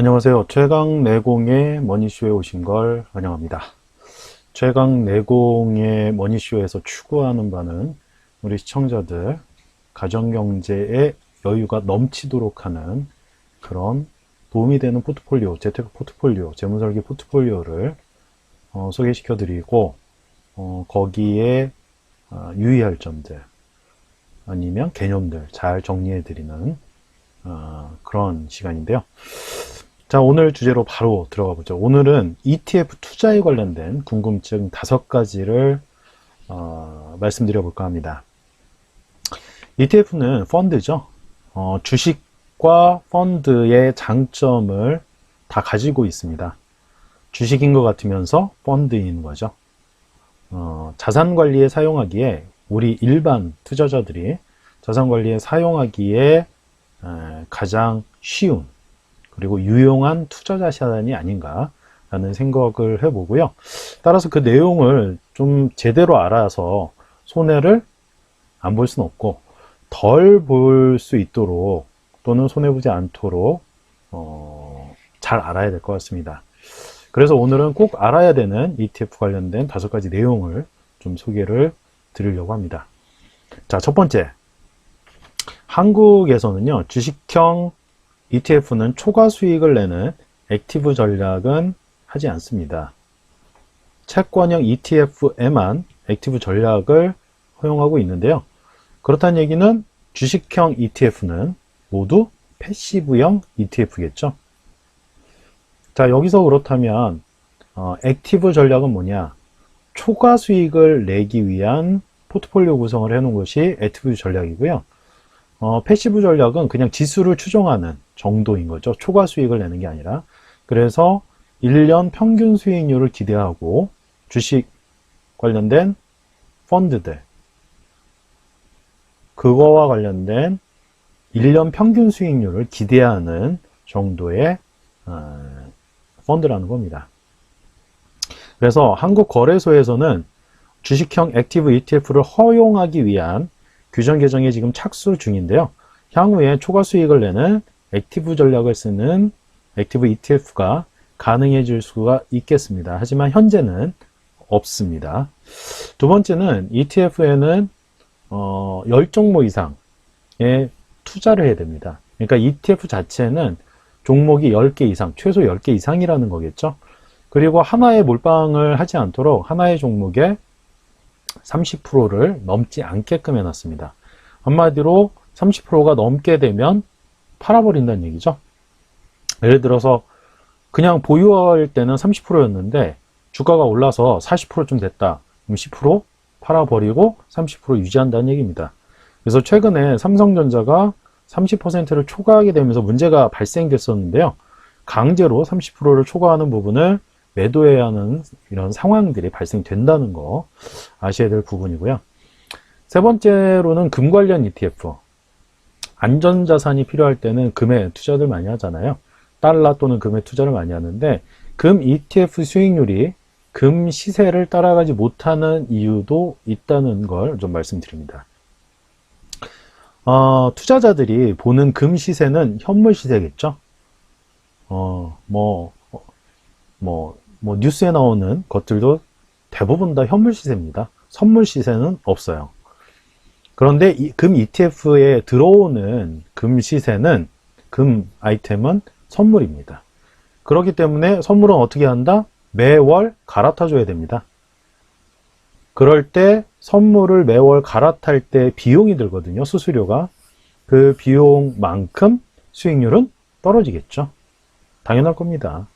안녕하세요. 최강 내공의 머니쇼에 오신 걸 환영합니다. 최강 내공의 머니쇼에서 추구하는 바는 우리 시청자들 가정경제에 여유가 넘치도록 하는 그런 도움이 되는 포트폴리오, 재테크 포트폴리오, 재무설계 포트폴리오를 어, 소개시켜 드리고 어, 거기에 어, 유의할 점들 아니면 개념들 잘 정리해 드리는 어, 그런 시간인데요. 자, 오늘 주제로 바로 들어가 보죠. 오늘은 ETF 투자에 관련된 궁금증 다섯 가지를 어, 말씀드려 볼까 합니다. ETF는 펀드죠. 어, 주식과 펀드의 장점을 다 가지고 있습니다. 주식인 것 같으면서 펀드인 거죠. 어, 자산 관리에 사용하기에 우리 일반 투자자들이 자산 관리에 사용하기에 에, 가장 쉬운 그리고 유용한 투자 자산이 아닌가 라는 생각을 해보고요. 따라서 그 내용을 좀 제대로 알아서 손해를 안 볼 수는 없고 덜 볼 수 있도록 또는 손해 보지 않도록 어, 잘 알아야 될 것 같습니다. 그래서 오늘은 꼭 알아야 되는 ETF 관련된 다섯 가지 내용을 좀 소개를 드리려고 합니다. 자, 첫 번째. 한국에서는요, 주식형 ETF는 초과 수익을 내는 액티브 전략은 하지 않습니다. 채권형 ETF에만 액티브 전략을 허용하고 있는데요. 그렇다는 얘기는 주식형 ETF는 모두 패시브형 ETF겠죠. 자, 여기서 그렇다면 어, 액티브 전략은 뭐냐? 초과 수익을 내기 위한 포트폴리오 구성을 해놓은 것이 액티브 전략이고요. 어, 패시브 전략은 그냥 지수를 추종하는 정도인 거죠. 초과 수익을 내는 게 아니라. 그래서 1년 평균 수익률을 기대하고 주식 관련된 펀드들, 그거와 관련된 1년 평균 수익률을 기대하는 정도의 어, 펀드라는 겁니다. 그래서 한국거래소에서는 주식형 액티브 ETF를 허용하기 위한 규정 개정에 지금 착수 중인데요. 향후에 초과 수익을 내는 액티브 전략을 쓰는 액티브 ETF가 가능해질 수가 있겠습니다. 하지만 현재는 없습니다. 두 번째는 ETF에는 어, 10종목 이상의 투자를 해야 됩니다. 그러니까 ETF 자체는 종목이 10개 이상, 최소 10개 이상이라는 거겠죠. 그리고 하나의 몰빵을 하지 않도록 하나의 종목에 30%를 넘지 않게끔 해놨습니다. 한마디로 30%가 넘게 되면 팔아버린다는 얘기죠. 예를 들어서 그냥 보유할 때는 30%였는데 주가가 올라서 40%좀 됐다. 그럼 10% 팔아버리고 30% 유지한다는 얘기입니다. 그래서 최근에 삼성전자가 30%를 초과하게 되면서 문제가 발생됐었는데요. 강제로 30%를 초과하는 부분을 매도해야 하는 이런 상황들이 발생된다는 거 아셔야 될 부분이고요. 세 번째로는 금 관련 ETF. 안전자산이 필요할 때는 금에 투자들 많이 하잖아요. 달러 또는 금에 투자를 많이 하는데 금 ETF 수익률이 금 시세를 따라가지 못하는 이유도 있다는 걸 좀 말씀드립니다. 어, 투자자들이 보는 금 시세는 현물 시세겠죠? 어, 뭐, 뭐, 뭐, 뉴스에 나오는 것들도 대부분 다 현물 시세입니다. 선물 시세는 없어요. 그런데 이, 금 ETF에 들어오는 금 시세는, 금 아이템은 선물입니다. 그렇기 때문에 선물은 어떻게 한다? 매월 갈아타 줘야 됩니다. 그럴 때 선물을 매월 갈아탈 때 비용이 들거든요. 수수료가. 그 비용만큼 수익률은 떨어지겠죠. 당연할 겁니다.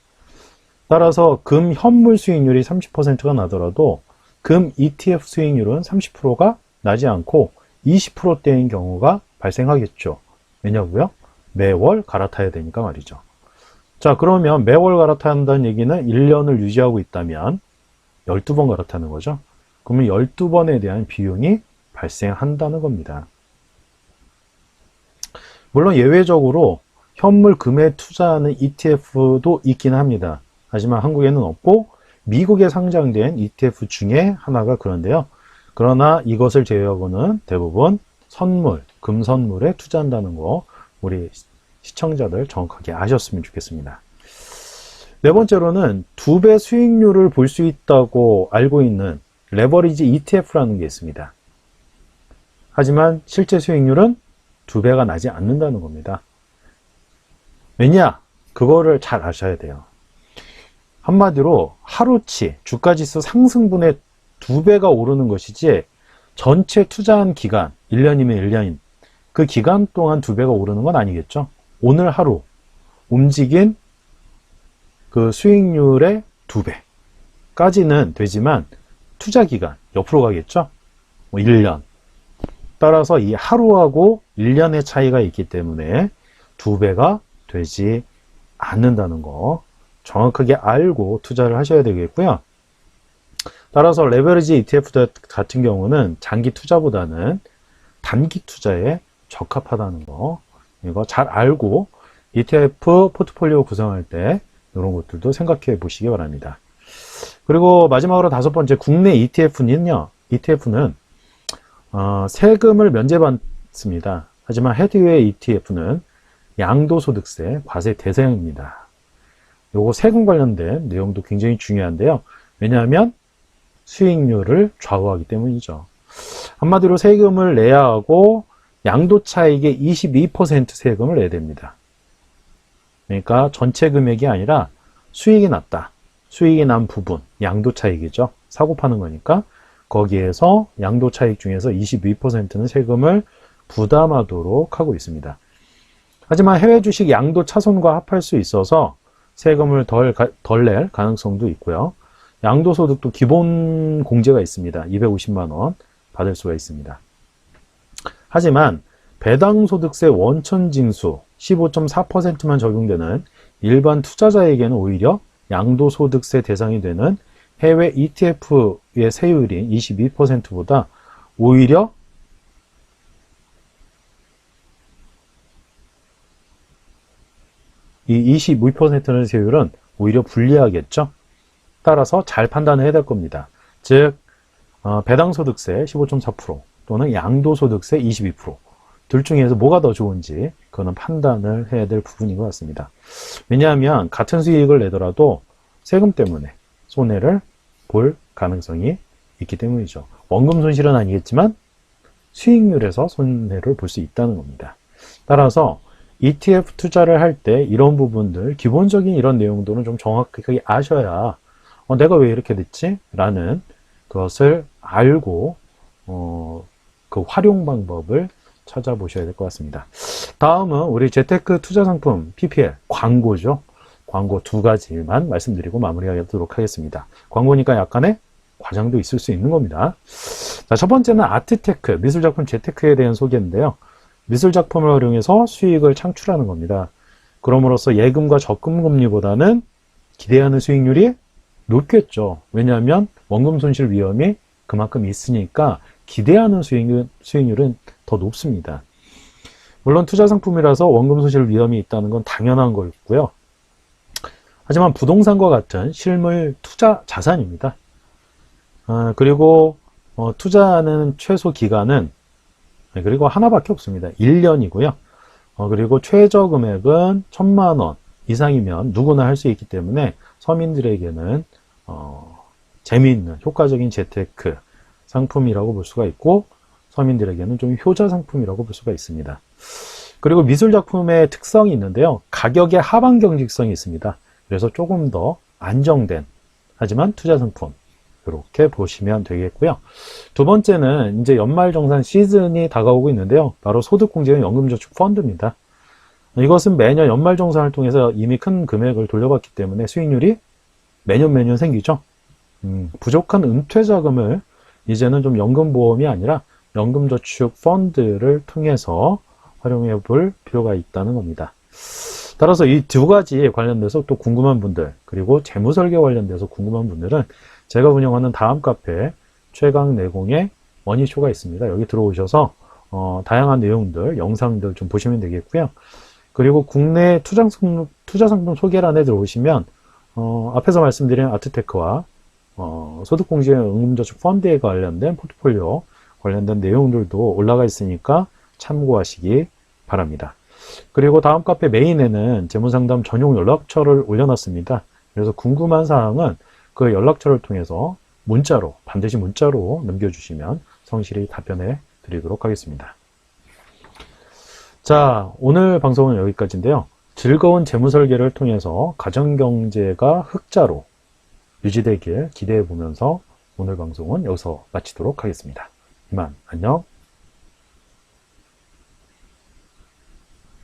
따라서 금 현물 수익률이 30%가 나더라도 금 ETF 수익률은 30%가 나지 않고 20%대인 경우가 발생하겠죠. 왜냐고요? 매월 갈아타야 되니까 말이죠. 자, 그러면 매월 갈아타야 한다는 얘기는 1년을 유지하고 있다면 12번 갈아타는 거죠. 그러면 12번에 대한 비용이 발생한다는 겁니다. 물론 예외적으로 현물 금에 투자하는 ETF도 있긴 합니다. 하지만 한국에는 없고 미국에 상장된 ETF 중에 하나가 그런데요. 그러나 이것을 제외하고는 대부분 선물, 금선물에 투자한다는 거 우리 시청자들 정확하게 아셨으면 좋겠습니다. 네 번째로는 두 배 수익률을 볼 수 있다고 알고 있는 레버리지 ETF라는 게 있습니다. 하지만 실제 수익률은 두 배가 나지 않는다는 겁니다. 왜냐? 그거를 잘 아셔야 돼요. 한마디로 하루치 주가지수 상승분의 두 배가 오르는 것이지 전체 투자한 기간, 1년이면 1년인 그 기간 동안 두 배가 오르는 건 아니겠죠? 오늘 하루 움직인 그 수익률의 두 배까지는 되지만 투자 기간 옆으로 가겠죠? 뭐 1년. 따라서 이 하루하고 1년의 차이가 있기 때문에 두 배가 되지 않는다는 거 정확하게 알고 투자를 하셔야 되겠고요. 따라서 레버리지 ETF 같은 경우는 장기 투자보다는 단기 투자에 적합하다는 거 이거 잘 알고 ETF 포트폴리오 구성할 때 이런 것들도 생각해 보시기 바랍니다. 그리고 마지막으로 다섯 번째 국내 ETF는요. ETF는 어, 세금을 면제받습니다. 하지만 헤드웨이 ETF는 양도소득세 과세 대상입니다. 요거 세금 관련된 내용도 굉장히 중요한데요. 왜냐하면 수익률을 좌우하기 때문이죠. 한마디로 세금을 내야 하고 양도 차익의 22% 세금을 내야 됩니다. 그러니까 전체 금액이 아니라 수익이 났다. 수익이 난 부분, 양도 차익이죠. 사고 파는 거니까 거기에서 양도 차익 중에서 22%는 세금을 부담하도록 하고 있습니다. 하지만 해외 주식 양도 차손과 합할 수 있어서 세금을 덜, 덜 낼 가능성도 있고요. 양도소득도 기본 공제가 있습니다. 250만원 받을 수가 있습니다. 하지만 배당소득세 원천징수 15.4%만 적용되는 일반 투자자에게는 오히려 양도소득세 대상이 되는 해외 ETF의 세율인 22%보다 오히려 이 22%는 세율은 오히려 불리하겠죠. 따라서 잘 판단을 해야 될 겁니다. 즉 어, 배당소득세 15.4% 또는 양도소득세 22%둘 중에서 뭐가 더 좋은지 그거는 판단을 해야 될 부분인 것 같습니다. 왜냐하면 같은 수익을 내더라도 세금 때문에 손해를 볼 가능성이 있기 때문이죠. 원금 손실은 아니겠지만 수익률에서 손해를 볼 수 있다는 겁니다. 따라서 ETF 투자를 할 때 이런 부분들, 기본적인 이런 내용들은 좀 정확하게 아셔야 어, 내가 왜 이렇게 됐지? 라는 그것을 알고 어, 그 활용 방법을 찾아보셔야 될 것 같습니다. 다음은 우리 재테크 투자 상품 PPL 광고죠. 광고 두 가지만 말씀드리고 마무리하도록 하겠습니다. 광고니까 약간의 과장도 있을 수 있는 겁니다. 자, 첫 번째는 아트테크, 미술작품 재테크에 대한 소개인데요. 미술 작품을 활용해서 수익을 창출하는 겁니다. 그럼으로써 예금과 적금 금리보다는 기대하는 수익률이 높겠죠. 왜냐하면 원금 손실 위험이 그만큼 있으니까 기대하는 수익률, 수익률은 더 높습니다. 물론 투자 상품이라서 원금 손실 위험이 있다는 건 당연한 거고요. 하지만 부동산과 같은 실물 투자 자산입니다. 어, 그리고 어, 투자하는 최소 기간은 네, 그리고 하나밖에 없습니다. 1년이고요. 어, 그리고 최저 금액은 천만 원 이상이면 누구나 할 수 있기 때문에 서민들에게는 어, 재미있는 효과적인 재테크 상품이라고 볼 수가 있고 서민들에게는 좀 효자 상품이라고 볼 수가 있습니다. 그리고 미술 작품의 특성이 있는데요. 가격의 하방 경직성이 있습니다. 그래서 조금 더 안정된 하지만 투자 상품 이렇게 보시면 되겠고요. 두 번째는 이제 연말정산 시즌이 다가오고 있는데요. 바로 소득공제형 연금저축 펀드입니다. 이것은 매년 연말정산을 통해서 이미 큰 금액을 돌려받기 때문에 수익률이 매년 매년 생기죠. 음, 부족한 은퇴 자금을 이제는 좀 연금보험이 아니라 연금저축 펀드를 통해서 활용해 볼 필요가 있다는 겁니다. 따라서 이 두 가지에 관련돼서 또 궁금한 분들 그리고 재무설계 관련돼서 궁금한 분들은 제가 운영하는 다음 카페 최강 내공의 머니쇼가 있습니다. 여기 들어오셔서 어, 다양한 내용들, 영상들 좀 보시면 되겠고요. 그리고 국내 투자 상품, 투자 상품 소개란에 들어오시면 어, 앞에서 말씀드린 아트테크와 어, 소득공제 응급저축 펀드에 관련된 포트폴리오 관련된 내용들도 올라가 있으니까 참고하시기 바랍니다. 그리고 다음 카페 메인에는 재무상담 전용 연락처를 올려놨습니다. 그래서 궁금한 사항은 그 연락처를 통해서 문자로, 반드시 문자로 남겨주시면 성실히 답변해 드리도록 하겠습니다. 자, 오늘 방송은 여기까지인데요. 즐거운 재무 설계를 통해서 가정경제가 흑자로 유지되길 기대해 보면서 오늘 방송은 여기서 마치도록 하겠습니다. 이만 안녕.